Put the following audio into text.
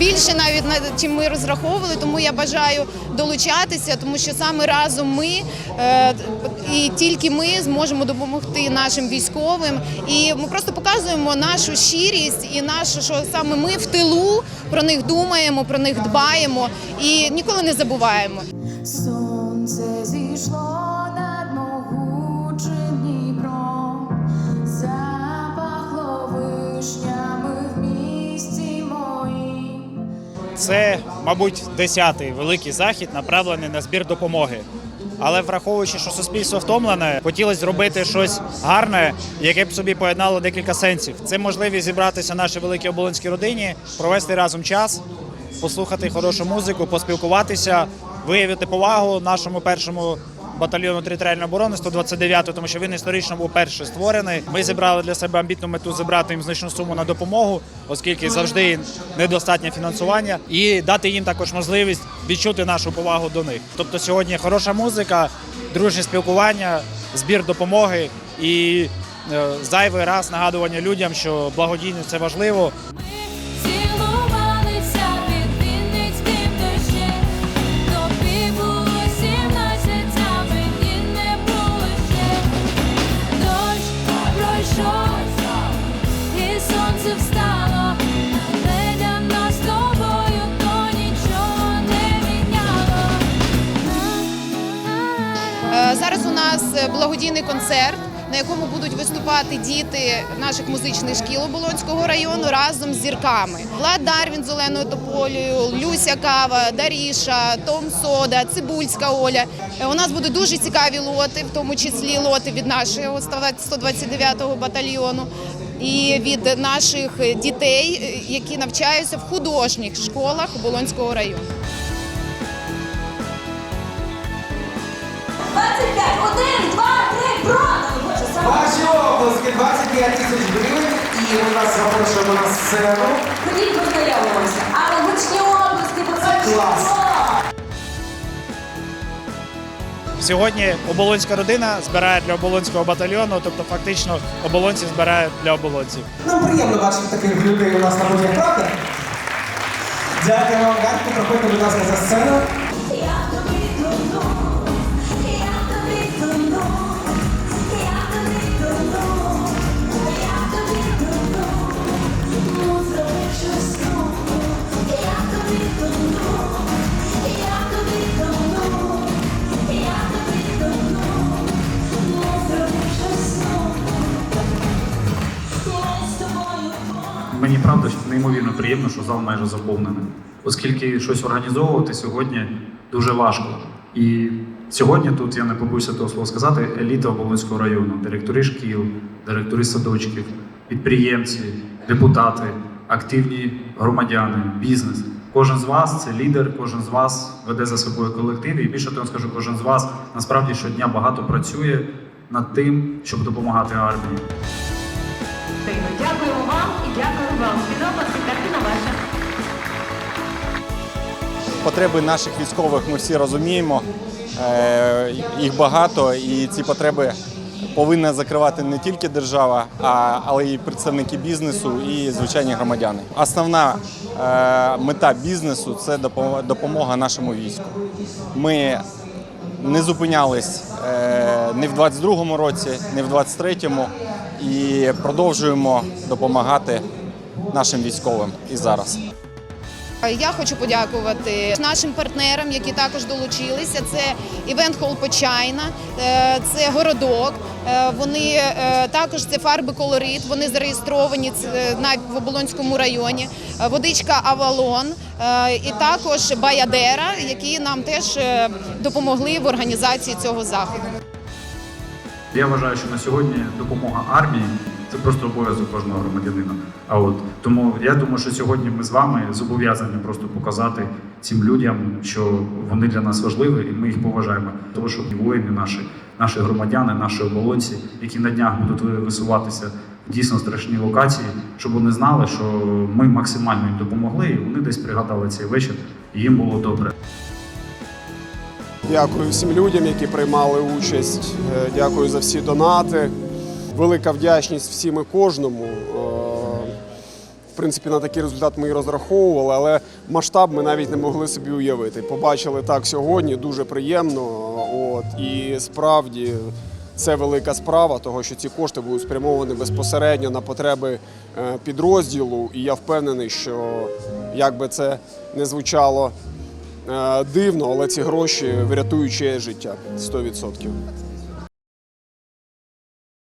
більше навіть на чим ми розраховували. Тому я бажаю долучатися, тому що саме разом ми е, і тільки ми зможемо допомогти нашим військовим. І ми просто показуємо нашу щирість і нашу, що саме ми в тилу про них думаємо, про них дбаємо і ніколи не забуваємо. Сонце зійшло Це, мабуть, десятий великий захід, направлений на збір допомоги. Але враховуючи, що суспільство втомлене, хотілося зробити щось гарне, яке б собі поєднало декілька сенсів. Це можливість зібратися нашій великій оболонській родині, провести разом час, послухати хорошу музику, поспілкуватися, виявити повагу нашому першому батальйону територіальної оборони 129, тому що він історично був перший створений. Ми зібрали для себе амбітну мету зібрати їм значну суму на допомогу, оскільки завжди недостатнє фінансування, і дати їм також можливість відчути нашу повагу до них. Тобто сьогодні хороша музика, дружнє спілкування, збір допомоги і е, зайвий раз нагадування людям, що благодійність це важливо. Благодійний концерт, на якому будуть виступати діти наших музичних шкіл Оболонського району разом з зірками. Влад Дарвін з Оленою Тополею, Люся Кава, Даріша, Том Сода, Цибульська Оля. У нас будуть дуже цікаві лоти, в тому числі лоти від нашого 129-го батальйону. І від наших дітей, які навчаються в художніх школах Оболонського району. 25, один, два, три, продали! Боже, саме Ваші оплески 25 тисяч гривень і ми вас запрошуємо на сцену. ходіть познайомимося. Але гучні обласки, бо це Клас. чудово! Сьогодні оболонська родина збирає для оболонського батальйону, тобто фактично оболонці збирають для оболонців. Нам приємно бачити таких людей у нас на подіях, правда? Дякую вам, Ганько. Проходьте, будь ласка, за сцену. Мені правда неймовірно приємно, що зал майже заповнений, оскільки щось організовувати сьогодні дуже важко. І сьогодні тут я не побоюся того слова сказати, еліта Оболонського району, директори шкіл, директори садочків, підприємці, депутати, активні громадяни, бізнес. Кожен з вас це лідер, кожен з вас веде за собою колектив. І більше того скажу, кожен з вас насправді щодня багато працює над тим, щоб допомагати армії. Вам. Відомо картина ваша. Потреби наших військових ми всі розуміємо. Е, Їх багато, і ці потреби повинна закривати не тільки держава, але й представники бізнесу і звичайні громадяни. Основна е, мета бізнесу це допомога нашому війську. Ми не зупинялись е, ні в 22-му році, ні в 23-му і продовжуємо допомагати нашим військовим і зараз. Я хочу подякувати нашим партнерам, які також долучилися. Це Івент Хол Почайна, е, це городок. е, Вони е, також це фарби колорит. Вони зареєстровані в Оболонському районі. Водичка Авалон і також Баядера, які нам теж допомогли в організації цього заходу. Я вважаю, що на сьогодні допомога армії це просто обов'язок кожного громадянина. А от тому я думаю, що сьогодні ми з вами зобов'язані просто показати цим людям, що вони для нас важливі, і ми їх поважаємо. Тому що воїни наші, наші громадяни, наші оболонці, які на днях будуть висуватися в дійсно страшні локації, щоб вони знали, що ми максимально їм допомогли, і вони десь пригадали цей вечір, і їм було добре. Дякую всім людям, які приймали участь. Е, Дякую за всі донати. Велика вдячність всім і кожному. Е, В принципі, на такий результат ми і розраховували, але масштаб ми навіть не могли собі уявити. Побачили так сьогодні, дуже приємно. От і справді це велика справа, того що ці кошти будуть спрямовані безпосередньо на потреби е, підрозділу. І я впевнений, що як би це не звучало е, дивно, але ці гроші врятують чиєсь життя 100%.